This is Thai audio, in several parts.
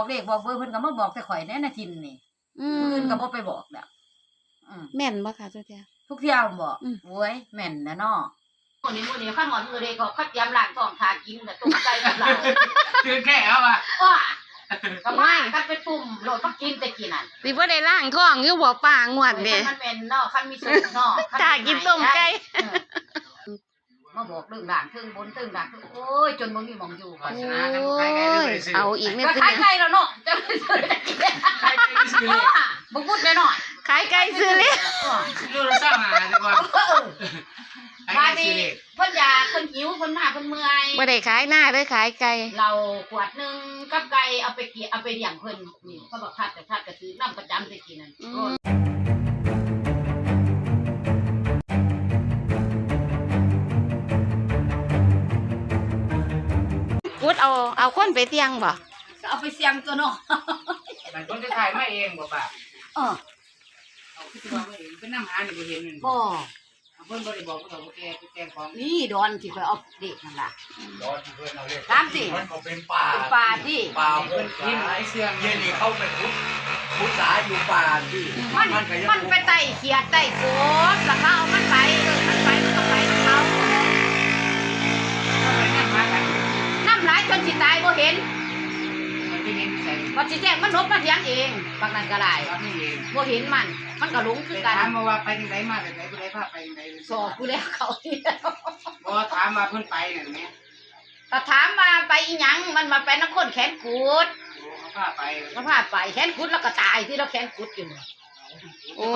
บอกเด็กบอกเบอร์เพิ่นก็มาบอกแต่ข่อยแน่นาทินนี่อืมผู้อื่นก็บ่ไปบอกแล้วอืมแม่นบ่ค่ะสุเทียทุกเที่ยวบอกอืมโอ้ยแม่นนะเนาะคนนี้มื้อนี้ข้าหอนมือเด็กก็คัดยำล้างท้องทากินแต่ตุ้มใจกับเราคือแค่เอาว่ะว้าก็มากันไปตุ่มโหลดมากินแต่กินนั่นสิบ่ได้ล้างท้องอยู่บ่ป่างวดเด้ มันแม่นเนาะคันมีสุกเนาะคัถ้ากินต้มไก่ เออ มาบอกเรื่องด่างเทิงบนเทิงด่างเทิงโอ้ยจนบ่มีหมองอยู่วาโอสนาทำใครไง้ไม่ยได้ซื้อเอาอีกนิดก็นึขายงไก่แล้วเนาะจะไปซื้อได้กินใครไก่ซื้อเลยบ่พูดแน่นอนขายไก่ซื้อเลยดูเราสร้างหาดีกว่าเออใครบาไก่ดซื้นี้อเลยเพิ่นอยากเพิ่นหิวเพิ่นมาเพิ่นเมื่อย บ่ได้ขายหน้าเด้อขายไก่เราขวดหนึงกับไก่เอาไปเกี่ยเอาไปเลี้ยงเพิ่นนี่เขาบอกทัดแต่ทัดก็ซื้อน้ำประจำได้กินนั่น อืโอ้ม ดเอาเอาคนไปเตียงบ่ก็เอาไปเสี่ยงตัวเนาะมันคนจะถ่ายมาเองบ่ป่ะเออเอาขึ้นมาเองเป็นน้ำหานี่บ่เห็นนั่นบ่เพิ่นบ่ได้บอกว่าเขาแกไปแกงของนี่ดอนที่เคยเอาเด็กนั่นล่ะย้อนที่เพื่อนเอาเรียกตามสิ มันก็เป็นป่าเป็นป่าที่ป่าเพิ่นกินหลายเสียงเย็นนี่เขาไปพุทธพุทธาอยู่ป่าที่มันก็ยังมันไปไต่เขียดไต่โคตรแล้วเขาเอามันไปเออมันไปมันก็ไปของเขา ก็ไปนั่งมากัน น้ำหลาย จนสิตายบ่เห็นมันจะเห็นใส่พอสิแจ้งมันนบมาเถียงเองบางนั้นก็ได้ตอนนี้เองบ่เห็นมัน มันก็หลงคือกันถามมาว่าไปทางไหนมาแต่ไหนบ่ได้พาไปทางไหนสอบกูแล้วเขาที่บ่ถามมาเพิ่นไปนั่นแหมก็ถามมาไปอีหยังมันมาเป็นนักคนแขนกุดเขาพาไปก็พาไปแขนกุดแล้วก็ตายที่เราแขนกุดอยู่ โอ้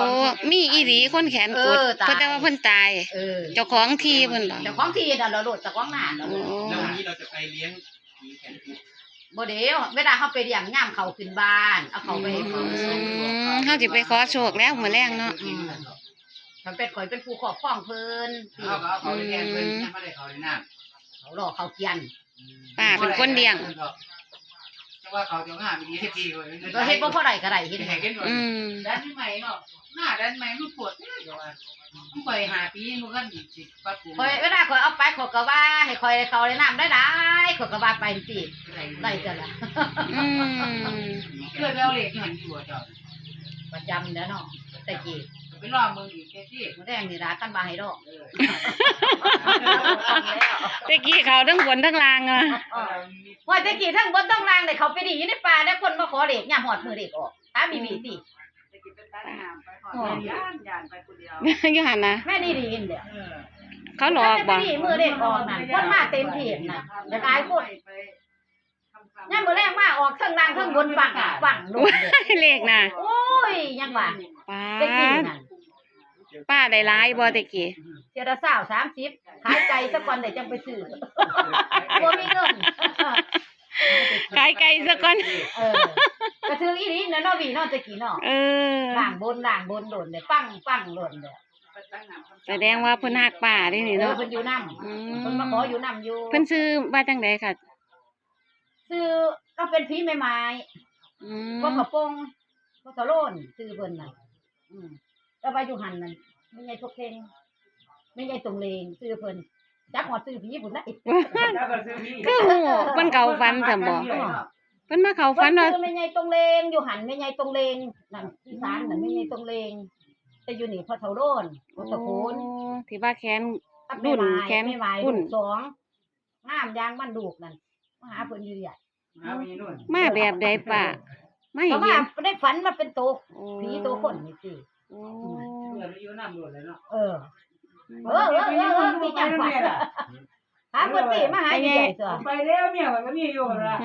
มีอีหลีคนแขนกุดเออตาย เพิ่นแต่ว่าเพิ่นตาย เออเจ้าของที่เพิ่นบ่เจ้าของที่น่ะเราโลดเจ้าของหน้าเราโอ้ แล้ววันนี้เราจะไปเลี้ยงผีแขนกุด บ่เดี๋ยวเวลาเขาไปเลี้ยงย่ามเขาขึ้นบ้าน เอาเขาไปให้เขาอืมเฮาสิไปขอโชคแล้วมื้อแรงเนาะอืม มันเป็นข่อยเป็นผู้ครอบครองเพิ่นเอาก็เอาเขาไปแกงเพิ่นยังไม่ได้เขาในน้ำเขาหลอกเขาเกียนป้าเป็นคนเลี้ยง แต่ว่าเขาจะง่ายมีเฮ็ดดีกว่าก็เฮ็ดบ่เท่าไหร่ก็ได้เฮ็ดเฮ็ให้ดกันอืมด้านใหม่เนาะหน้าด้านใหม่มันปวดเนี่ยเดี๋ยวว่ามันไปหาปีมันก็ดีสิปัดปูข่อยเวลาข่อยเอาไปข่อยก็ว่าให้ข่อยได้เขาได้น้ำได้ได้ข่อยก็ว่าไปสิได้จ้ะล่ะอืมเพื่อเอาเหล็กหันอยู่เจ้าประจำแล้วเนาะแต่กี้ ไปลองมึงอีกแค่ที่มื้อแดงนี่ล่ะกันมาให้ดอกเออตะกี้เขาทั้งบนทั้งล่างอะว่าแต่กี้ทั้งบนทั้งล่างได้เขาไปดีอยู่ในป่าแล้วคนมาขอเลขยามฮอดมื้อเลขออกถามมีมีติอยู่หั่นนะแม่นี่ดีเห็นเด้อเขาหลอกบ่แต่ไปดีมื้อเลขออกนั่นคนมาเต็มที่น่ะจะกลายคนยามมื้อแรกมาออกทั้งล่างทั้งบนปังปังลงเด้อเลขน่ะโอ้ยยังว่าป้าแต่กี้นั่น ป้าได้หลายบ่ตะกี้เจยละสาวสามสิบขายไก่สักวันเดี๋ยวจังไปซื้อบ่มีเงินขายไก่ซะก่อนเออกระถืออีนี้เนาะเนาะวีเนาะตะกี้เนาะเออล่างบนล่างบนโดนเลยปังปังโดนเลยแสดงว่าเพิ่นฮักป้าเด้นี่เออเนาะเพิ่นอยู่นํอืเพิ่นมาขออยู่นํอยู่เพิ่นซื้อว่าจังไดค่ะ ซื้อเราเป็นผีใหม่อืๆมพวกกระโปรงพวกกระโลนซื้อเพิ่นน่ะอืม แล้วว่าอยู่หันนั่นไม่ใช่ทุกเพลงไม่ใช่ตรงเลงซื้อเพิ่นจักหอดซื้อผีพุ่นได้คือฮู้เพิ่นเข้าฝันซะบ่เพิ่นมาเข้าฝันว่าคือไม่ใช่ตรงเลงอยู่หันไม่ใช่ตรงเลงนั่นอีสานนั่นไม่ใช่ตรงเลงแต่อยู่นี่พอเท่าโลนพอตะโคนโอ้ที่ว่าแขนตับรุ่ไม่นไม้แขนไม่ไม้รุ่นลูกสองงามยางบ้านดูกนั่นมาหาเพิ่นอยู่ใหญ่มาแบบใดป้าไม่ก็เห็มานได้ฝันมาเป็นโตวโอ้ผีตัวคนนี่สิ โอ้เออ เออเออเออเออมีจังฝันหาเพิ่นสิมาหาอยู่ใหญ่ตัวไปแล้วเมียมันก็มีอยู่ละ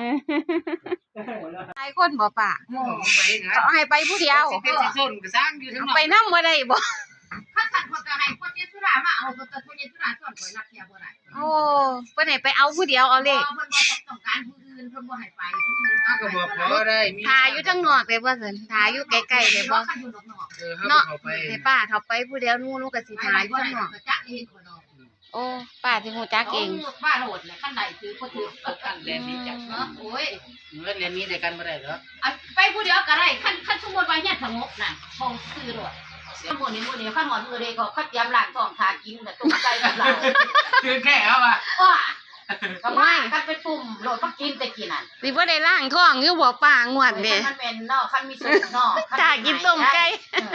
หลายคนบ่ป้าไปนะเขาให้ไปผู้เดียวเป็นสิส้นก็สร้างอยู่ทั้งนอกไปนำบ่ได้บ่ถ้าสั่นคนก็ให้คนเจสุรามาเอาตัวตัวเจสุราส่วนข่อยนักเที่ยวบ่ได้โอ้เพิ่นให้ไปเอาผู้เดียวเอาเลขเพิ่นบ่ต้องการผู้อื่นเพิ่นบ่ให้ไปผู้อื่นเอาก็บอกขอได้มีทาอยู่ทั้งนอกเลยบ่ซั่นทาอยู่ใกล้ๆเลยบ่คันอยู่นอก เออเขาเนาะเข้าไปให้ป้าเขาไปผู้เดียวนู่นนู่นก็สิๆทาอยู่ทั้งนอกจักเองคนนอกโอ้ป้าสิฮู้จักเองบ้าโหดเลยขั้นใดถือก็ถือกันเรียนนี้จับเนาะโอ้ยเงินเรียนนี้แต่กันบ่ได้เหรออันไปผู้เดียวก็ได้ขั้นขั้นสมมติว่าเนี่ยสงบน่ะห้องซื้อรถสมมุตินี่มื้อนี้ขั้นหอนมือเด็กก็คัดยำล้างท้องทากินแต่ตุ้มใจกับเราคือแค่เอาว่ะว้า ก็มากันไปตุ่มโหลดมากินแต่กินนั่นสิบ่ได้ล้างท้องอยู่บ่ป้างวดเด้มันเป็นเนาะคันมีสุกเนาะคัถ้ากินต้มไก่เออ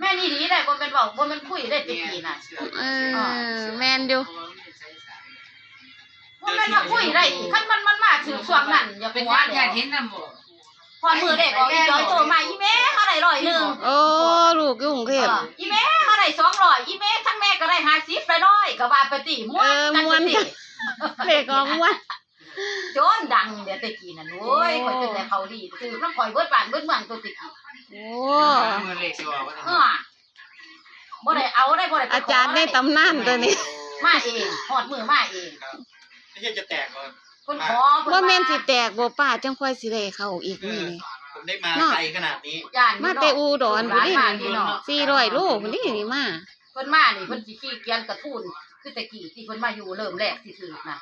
แม่นี่ดีได้บ่แม่นเว้าบ่แม่นคุยได้แต่กินน่ะเออแม่นอยู่บ่แม่นว่าคุยได้อีกคันมันมันมาถึงช่วงนั้นอย่าเป็นหัวญาติแล้ญาวติเห็นนำบ่พอมือเด็กออกอีจอยโตมาอีแม่เฮาได้ร้อยหนึงโอ้ลูกอยู่กรุงเทพเอออีแม่เฮาได้200อีแม่ทั้งแม่ก็ได้50ไปร้อยก็ว่าไปติม่วเอนอกันม่วนไปกัติน เลขออกม่วนโจนดังเดี๋ยวแตะกี้นั่นโอ้ยโอ้ ข่อยจังได๋เขาดีคือน้ำข่อยเบิดบ้านเบิดเมืองตัวติกี้โอ้มือเลขสิว่าว่าเออบ่ได้เอาได้บ่ได้ไปขอาจารย์ในตำนานตัวนี้มาเองฮอดมือมาเองไม่ใช่จะแตกก่อนเพิ่นขอเพิ่นว่าแม่นสิแตกบ่ป้าจังค่อยสิได้เข้าอีกนี่นี่ ผมได้มาเนาะไกลขนาดนี้ ย่านมาแต่อุดรพุ่นนี่ร้านมานี่เนาะ400โลพุ่นนี่นี่มา เพิ่นมานี่เพิ่นสิขี้เกียจกระทุน คือแต่กี้ที่เพิ่นมาอยู่เริ่มแรกที่ถือน่ะ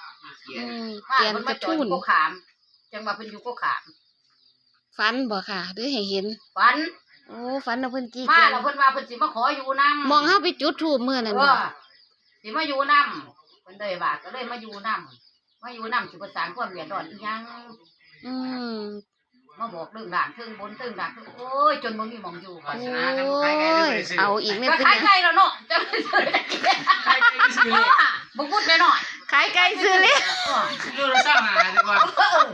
อืมมาเกียนเพิ่นกมาระจอดทุนโกขาม จังว่าเพิ่นอยู่โกขามฝันบ่ค่ะหรือให้เห็น ฝันโอ้ฝันว่าเพิ่นจี้มาเกียนแล้วเพิ่นว่าเพิ่นสิมาขออยู่นำมองเฮาไปจุดธูปมื้อนั้นเอบ่อสิมาอยู่นํเพิ่นเลยว่าก็เลยมาอยู่นํมาอยู่นํสิประสานความเดือดร้อนอีหยัง อืม มาบอกเรื่องด่างเทิงบนเทิงด่างเทิงโอ้ยจนบ่มีหมองอยู่โอ้ยเอาอีกแม่ก็เป็นขายไก่แล้วเนาะจะไปซื้อได้กินใครไปซื้อเลขบ่พูดแน่นอนขายไก่ซื้อเลย เออดูแล้วสร้างหาดีกว่าเออ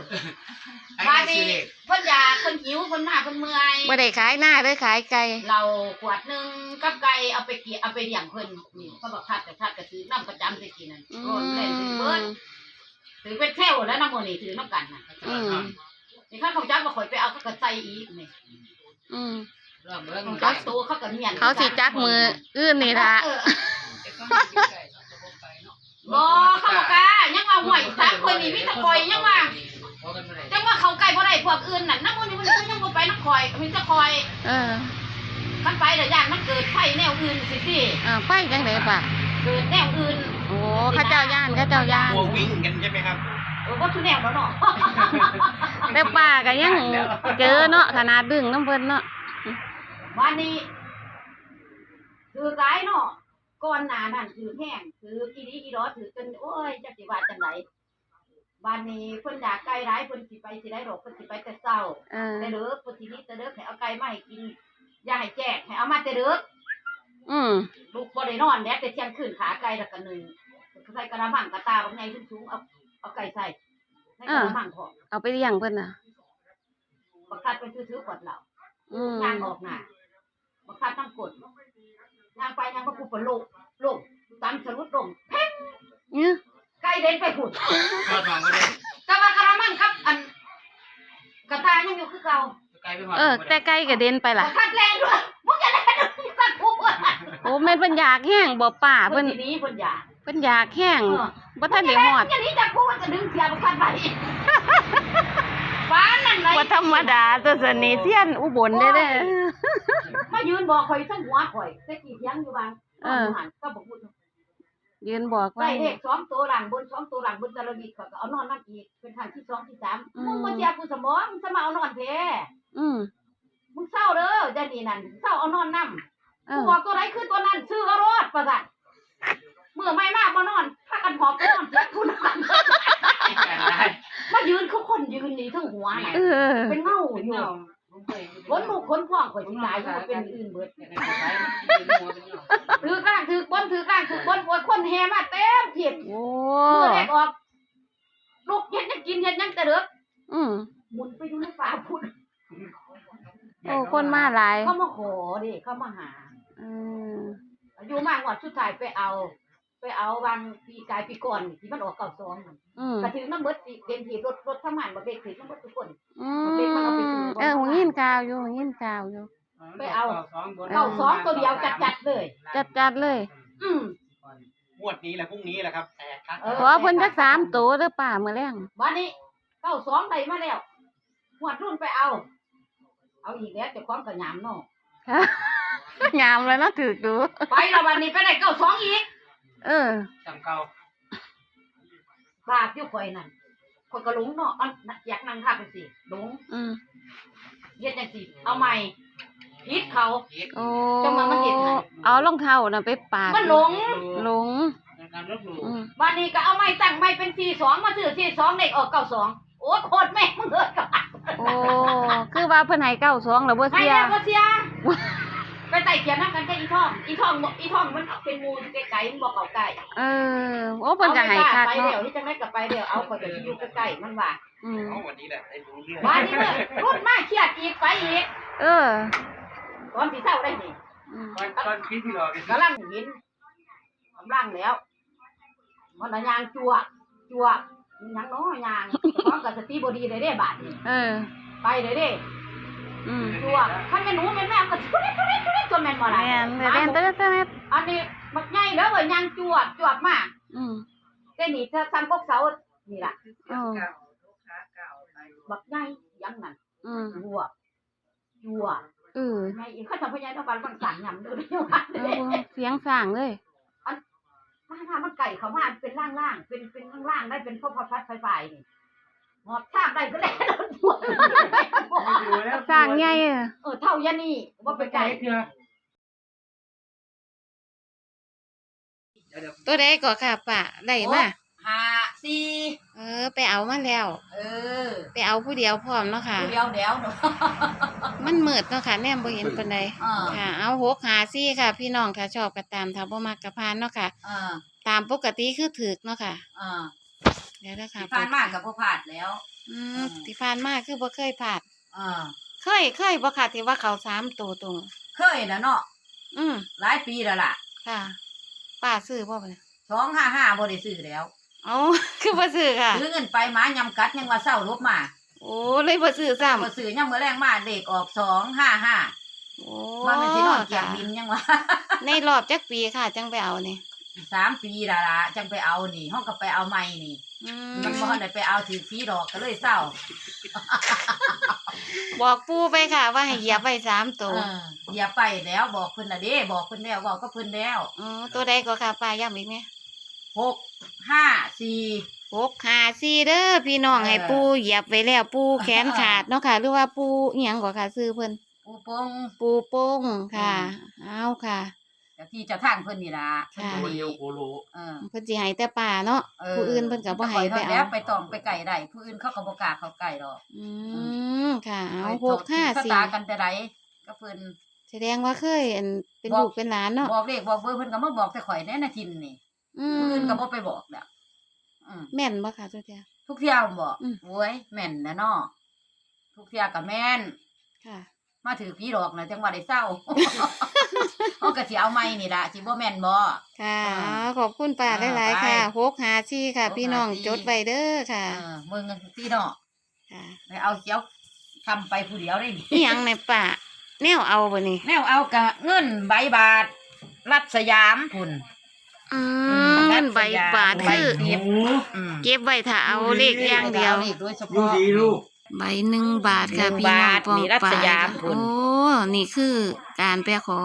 ไอ้มาซื้ดีอเลขเพิ่นอยากเพิ่นหิวเพิ่นมาเพิ่นเมื่อย บ่ได้ขายหน้าเด้อขายไก่ เราขวดหนึงกับไก่เอาไปเกี่ยเอาไปเลี้ยงเพิ่นนี่เขาบอกทัดแต่ทัดก็ถือน้ำประจำสิกินนั่นอืโอนเล่นถือเบิดม ถือเป็นแถวแล้วน้ำมื้อนี้ถือน้ำกันน่ะอืม นี่ข้าเขาจักว่าข่อยไปเอาเขาก็ใส่อีกนี่อืมรอบเบิ่งจักตัวเขาก็เมียนเขาสิจักมืออื่นนี่ล่ะเออบ่เขาบอกกายังว่าห่วยสามคนนี่มีแต่ข่อยยังว่าจังว่าเขาไกลบ่ได้พวกอื่นน่ะน้ำมันนี่มันยังบ่ไปน้ำคอยมีแต่คอย เออมันไปแต่ย่านมันเกิดไฟแนวอื่นสิสิอ่าไปจังไดป่ะเกิดแนวอื่นโอ้เข้าเจ้าย่านเข้าเจ้าย่าน ตัววิ่งกันใช่ไหมครับ เออบ่ทุแนวแล้วเนาะแต่ป้าก็ยังเจอเนาะขนาดดึงน้ำเพิ่นเนาะวันนี้ถือหลายเนาะก่อนหน้านั้นถือแห้งถืออีดีอีดอถือจนโอ้ยจักสิว่าจังไดวันนี้เพิ่นอยากไกลหลายเพิ่นสิไปสิได้ดอกเพิ่นสิไปแต่เช้าเออแต่เด้อเพิ่นสินี้แต่เด้อให้เอาไก่มาให้กินอย่าให้แจกให้เอามาแต่เด้ออืมลูกบ่ได้นอนแน่แต่เที่ยงคืนขาไก่แล้วก็หนึ่งใส่กระมังกระตาบางไงสูงๆเอา เอาไก่ใส่ในกระมังพอเอาไปเลี้ยงเพิ่นน่ะบักคัดไปซื้อๆขวดเหล้าอืมย่างออกหน้าบักคัดน้ำกดย่างไปย่างก็กูปนลูกลูกตามสรุดลงเนี่ยไก่เด่นไปผุดยอดมองก็ได้กระบะกระมังครับ อันกระตายังอยู่คือเก่าไกลไปหอดเออ แต่ไก่ก็เด่นไปล่ะบักคัดแรงด้วยมึงอย่าแรงด้วยตัดกูเพิ่นโอ้แม่นเพิ่นอยากแห้งบ่ป้าเพิ่เพิ่นนทีนี้เพิ่นอยากเพิ่นอยากแห้ง เออบ่ทันได้ฮอดอย่างนี้จะพูดจะดึงเสียบักคัดไปบ้านนั่นไหนบ่ธรรมดาตัวสนิทเทียนอุบลเด้อเด้อมายืนบอกข่อยทั้งหัวข่อยแต่กี่เที่ยงอยู่บางเออหันก็บอกพูดยืนบอกว่าได้เลขสองตัวหลังบนสองตัวหลังบนจารบิดข่อยก็เอานอนนั่งอีกเป็นทางที่สองที่สามอืมมึงมาเสียกูสมองมึงจะมาเอานอนแท้อืมมึงเศร้าเด้อเดี๋ยวนี้นั่นเศร้าเอานอนนั่เอกูอบอกตัวไหนคือตัวนั้นชื่อเอารอดประสัน เมื่อไม่มากมานอนพากันหอบไปนอนเสียกูนอนมายืนเขาคนยืนหนีทั้งหัวน่ะเออเป็นเงาอยู่คนลูกคนพ่วงข่อยสิตายอยู่เป็นอื่นเบิดถือกลางถือบนถือกลางถือบนปวดคนแห่มาเต็มเทียบโอ้มือแรกออกลูกเห็ดยังกินเห็ดยังแต่เด็กอืมหมุนไปอยู่ในป่าพุ่นโอ้คนมาหลายเขามาขอดิเขามาหาเอออยู่มากกว่าสุดท้ายไปเอา ไปเอาวางปีกายปีก่อนที่มันออกเก่าสองนั่นอืมกระถือน้ำเบิดสิเต็มที่รถรถทำงานบ่เบรกถือน้ำเบิดทุกคน อืเด็กมันเอาไปซื้อมเออหูยินข่าวอยู่หูยินข่าวอยู่เก่าสองตัวเดียวจัดจัดๆเลยจัดจัดๆเลย อืม งวดนี้แหละพรุ่งนี้แหละครับแตกครับเออ ขอเพิ่นจักสามตัวเด้อป้ามื้อแรงวันนี้เก้าสองได้มาแล้วหวดรุ่นไปเอา เอาอีกแล้วเจะคล้าของกับยามเนาะยามเลยเนาะถูกดู ไปและวันนี้ไปได้เก้าสองอีก เออจำเก่าบาปอยู่ข่อยนั่นข่อยก็หลงเนาะอันอยากนั่งทับไปสิหลงอืมเฮ็ดจังสิเอาใหม่พิษเขาโอ้จังหวะมันเห็นน่ะเอารองเท้าน่ะไปปาดมันหลงหลงนลบหลู่อืมบ้านนี้ก็เอาไม้ตั้งไม้เป็นสี่สองมาซื้อสี่สองเด็กออกเก้าสองโอ้โคตรแม่งมึงเลยกับโอ้คือว่าเพิ่นให้เก้าสองแล้วบ่ให้เสียแล้วก็เสียไปไต่ เขียนนักกันกับอีท่อง อีท่องบอกอีท่องมันเป็นมูลไกลๆมันบอกเขาไก่เออโอ้เพิ่นก็ให้คักไปเดี๋ยวเนาะที่จังได้กับไปเดี๋ยวเอาคนจะอยู่ใกล้ๆมันว่าอืมเอาวันนี้แหละได้รู้เรื่องบ้านนี้เนี่ยรุดมาเครียดอีกไปอีกเออตอนที่เศร้าได้นี่อืมตอนตอนคิดที่เรากำลังหินกำลังแล้ว มันน่ะยางจั่วจั่วมันหยังน้อยางพร้อมกับสติบดีเลยเด้บาดนี้เออ ไปเลยเด้ อืมจั่วคันแม่หนูแม่แม่ก็ชุดนี้ชุดนี้ชุดนี้จนแม่นบ่ล่ะแม่นแต่เล่นแต่เล่นแต่เล่นอันนี้บักใหญ่เด้อเว้ยยางจั่วจวบมาอืมแต่นี่ถ้าซ้ำพวกเสานี่ล่ะเออบักใหญ่ยังนั่นอืมจั่วจั่วเออใหญ่อีกเขาทำพญานาคมันสั่นยำเด้อเด้อว่าเอเด้อเสียงสร้างเลยถ้าถ้ามันไก่เขามาเป็นล่างๆเป็นเป็นล่างๆได้เป็นพวกพัดไฟไฟนี่ หมอบทาบได้ก็แล้วหัวสร้างใหญ่เออเออเท่ายานี่ว่าเป็นไก่อตัวใดก็ค่ะป้าได้มาห้าสี่เออ ไปเอามาแล้ว เออ ไปเอาผู้เดียวพร้อมเนาะค่ะเดียวเดียวมันมืดเนาะค่ะแนมบ่เห็นปานใดค่ะ เอาหกหาซี่ค่ะ พี่น้องถ้าชอบก็ตามถ้าบ่มักก็ผ่านเนาะค่ะตามปกติคือถูกเนาะค่ะ เดี๋ยวนะคะที่ผ่านมากกับพวกผาดแล้ว อืมที่ผ่านมาคือบ่เคยพลาดอ่าเคยเคยบ่ค่ะที่ว่าเขาสามตัวตรง เคยนะเนาะอืมหลายปีแล้วล่ะ ค่ะป้าซื้อบ่บัดนี้สองห้าห้าบ่ได้ซื้อแล้วเอาคือบ่ซื้อค่ะซื้อเงินไปหมายำกัดยังว่าเศร้าลบมา โอ้เลยบ่ซื้อซ้ำบ่ซื้อยำเมื่อแรงมาเด็กออกสองห้าห้าโอ้ว่ามันสินอนเกียงดินยังว่าในรอบจักปีค่ะ จังไปเอานี่ สามปีและละจังไปเอานี่ห้องก็ไปเอาใหม่นี่ อืมันบ่ทันได้ไปเอาถือฟีดอกก็เลยเศร้าบอกปู่ไปค่ะ ว่าให้เหยียบไว้สามตัวเอออย่าไปแล้วบอกเพิ่นน่ะเด้บอกเพิ่นแล้วบอกก็เพิ่นแล้วอ๋อตัวใดก็ค่ะป้าย้ำอีกเนี่ยหกห้าสี่ หกหาสี่เด้อพี่น้องเออ ให้ปูเหยียบไว้แล้วปูแขนขาดเนาะค่ะ หรือว่าปูเอียงกว่าค่ะซื้อเพิ่น ปูปง ปูโป้งค่ะอืเอาค่ะ แต่ที่เจะทางเพิ่นนี่ล่ะค่ะเพิ่นโคบ่โยดีโคโลเออเพิ่นสิให้แต่ป่าเนาะเออผู้อื่นเพิ่นก็บ่ให้ไปข้ยเอาแล้วไปต้องไปไก่ได้ผู้อื่นเขาก็บ่กล้าเข้าใกล้ดอกอืมค่ะเอาไปหกห้าโทษสี่ชะตากันแต่ใดก็เพิ่น แสดงว่าเคยอันเป็นบอก ลูกเป็นหลานเนาะบอกเลขบอกเบอร์เพิ่นก็มาบอกแต่ข่อยแน่นาทินนี่อืผู้มอื่นก็บ่ไปบอกแล้วอืม แม่นบ่ค่ะตัวเดียว ทุกเที่ยวบอกอืม โว้ยแม่นนะเนาะทุกเที่ยวกับแม่น ค่ะ มาถือพี่ดอกนะจังหวะได้เศร้าเขาก็สิเอาไม้นี่ล่ะสิบ่แม่นบ่ค่ะอ่าขอบคุณป้าอ่าหลายๆไปค่ะหกหาสี่ค่ะหกพี่น้องห้าสี่จดไว้เด้อค่ะเออมึงกันพี่เนาะค่ะไปเอาเจียวทำไปผู้เดียวได้นี่นี่ยังในป่าแนวเอาบ่นี่แนวเอากะเงินใบบาท รัฐสยามพุ่นอืมเงินใบบาทใบคือเก็บอืมเก็บไว้ถ้าเอาเลขอย่างเดียวอาเลขโดยเฉลูกพาะดีลูก ใบหนึ่งบาทค่ะหนึ่งพี่น้องบาทปองนี่รัฐปาสยยามพุ่นโอ้ นี่คือการไปขอ